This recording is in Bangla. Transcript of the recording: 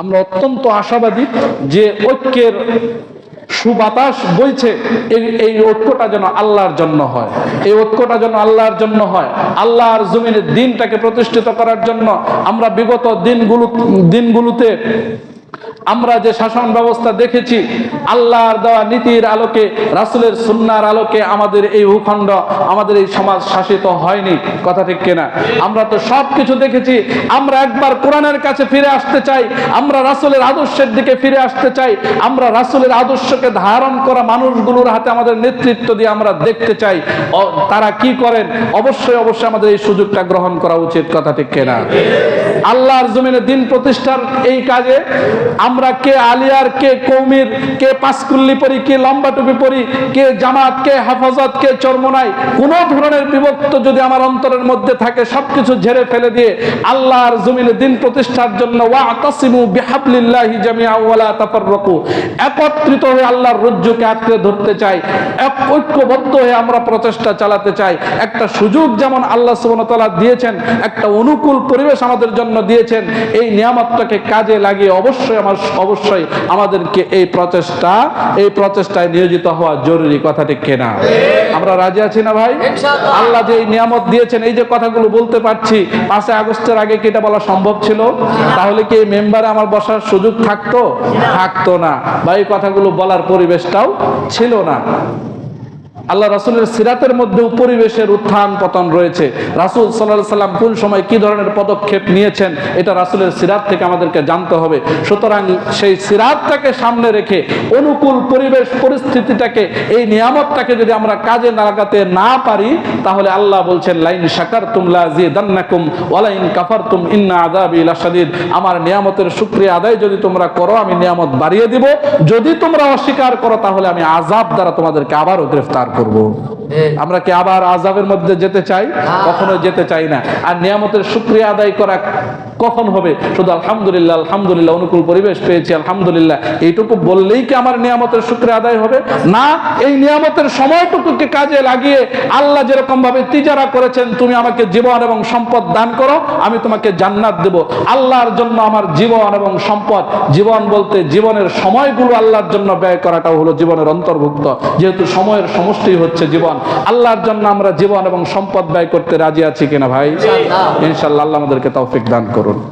আমরা অত্যন্ত আশাবাদী যে ঐক্যের সুবাতাস বইছে এই ঐক্যটা যেন আল্লাহর জন্য হয়। এই ঐক্যটা যেন আল্লাহর জন্য হয়। আল্লাহর জমিনের দিনটাকে প্রতিষ্ঠিত করার জন্য আমরা বিগত দিনগুলো, দিনগুলোতে আমরা যে শাসন ব্যবস্থা দেখেছি আল্লাহর দেওয়া নীতির আলোকে, রাসুলের সুন্নার আলোকে আমাদের এই ভূখণ্ড, আমাদের এই সমাজ শাসিত হয়নি। কথা ঠিক কিনা? আমরা তো সব কিছু দেখেছি। আমরা একবার কোরআনের কাছে ফিরে আসতে চাই। আমরা রাসুলের আদর্শের দিকে ফিরে আসতে চাই। আমরা রাসুলের আদর্শকে ধারণ করা মানুষগুলোর হাতে আমাদের নেতৃত্ব দিয়ে আমরা দেখতে চাই। তারা কি করেন? অবশ্যই অবশ্যই আমাদের এই সুযোগটা গ্রহণ করা উচিত। কথা ঠিক কিনা? আল্লাহর জমিনে দিন প্রতিষ্ঠার এই কাজে আমরা কে আলিয়ার, কে কৌমির, কে পাঁচকুল্লি পরি, কে লম্বা টুপি পরি, কে জামাত, কে হেফাজত, কে চরমনাই, কোন ধরনের বিভক্ত যদি আমার অন্তরের মধ্যে থাকে, সবকিছু ঝেড়ে ফেলে দিয়ে আল্লাহর জমিনে দিন প্রতিষ্ঠার জন্য ওয়াতাসিমু বিহাবলিল্লাহি জামিআ ওয়ালা তাফাররাকু, একত্রিত হয়ে আল্লাহর রজ্জুকে আঁকড়ে ধরতে চাই, এক ঐক্যবদ্ধ হয়ে আমরা প্রচেষ্টা চালাতে চাই, একটা সুযোগ যেমন আল্লাহ সুবহানাহু ওয়া তাআলা দিয়েছেন, একটা অনুকূল পরিবেশ আমাদের জন্য দিয়েছেন এই নিয়ামতটাকে কাজে লাগিয়ে অবশ্যই আমার অবশ্যই আমাদেরকে এই প্রচেষ্টা এই প্রচেষ্টায় নিয়োজিত হওয়া জরুরি কথা ঠিক কিনা। আমরা রাজি আছি না ভাই? আল্লাহ যে এই নিয়ামত দিয়েছেন এই যে কথাগুলো বলতে পারছি পাঁচই আগস্টের আগে কি এটা বলা সম্ভব ছিল? তাহলে কি এই মেম্বারে আমার বসার সুযোগ থাকতো? থাকতো না। বা এই কথাগুলো বলার পরিবেশটাও ছিল না। আল্লাহ রাসুলের সিরাতের মধ্যে পরিবেশের উত্থান পতন রয়েছে। রাসুল সাল্লাহ সাল্লাম কোন সময় কি ধরনের পদক্ষেপ নিয়েছেন, এটা রাসুলের সিরাত থেকে আমাদেরকে জানতে হবে। সুতরাং সেই সিরাতটাকে সামনে রেখে অনুকূল পরিবেশ পরিস্থিতিটাকে, এই নিয়ামতটাকে যদি আমরা কাজে লাগাতে না পারি, তাহলে আল্লাহ বলছেন, লাইন শাকার তুমলা জি দান্নাকুম ওয়ালাইন কাফার তুম ইন্না আদাবি লাশাদিদ। আমার নিয়ামতের শুক্রিয়া আদায় যদি তোমরা করো, আমি নিয়ামত বাড়িয়ে দিব। যদি তোমরা অস্বীকার করো, তাহলে আমি আজাব দ্বারা তোমাদেরকে আবারও গ্রেফতার করব। আমরা কি আবার আজাবের মধ্যে যেতে চাই? কখনো যেতে চাই না। আর নিয়ামতের শুক্রিয়া আদায় করা কখন হবে? শুধু আলহামদুলিল্লাহ আলহামদুলিল্লাহ অনুকূল পরিবেশ পেয়েছি আলহামদুলিল্লাহ। এইটুকু বললেই কি আমার নিয়ামতের শুক্রিয়া আদায় হবে? না এই নিয়ামতের সময়টুকুকে কাজে লাগিয়ে আল্লাহ যেরকম ভাবে তিজারা করেছেন তুমি আমাকে জীবন এবং সম্পদ দান করো আমি তোমাকে জান্নাত দেব। আল্লাহর জন্য আমার জীবন এবং সম্পদ জীবন বলতে জীবনের সময়গুলো আল্লাহর জন্য ব্যয় করাটাও হলো জীবনের অন্তর্ভুক্ত। যেহেতু সময়ের সমষ্টি হচ্ছে জীবন আল্লাহর জন্য আমরা জীবন এবং সম্পদ ব্যয় করতে রাজি আছি কিনা ভাই? ইনশাল্লাহ আল্লাহ আমাদেরকে তৌফিক দান করুন сторон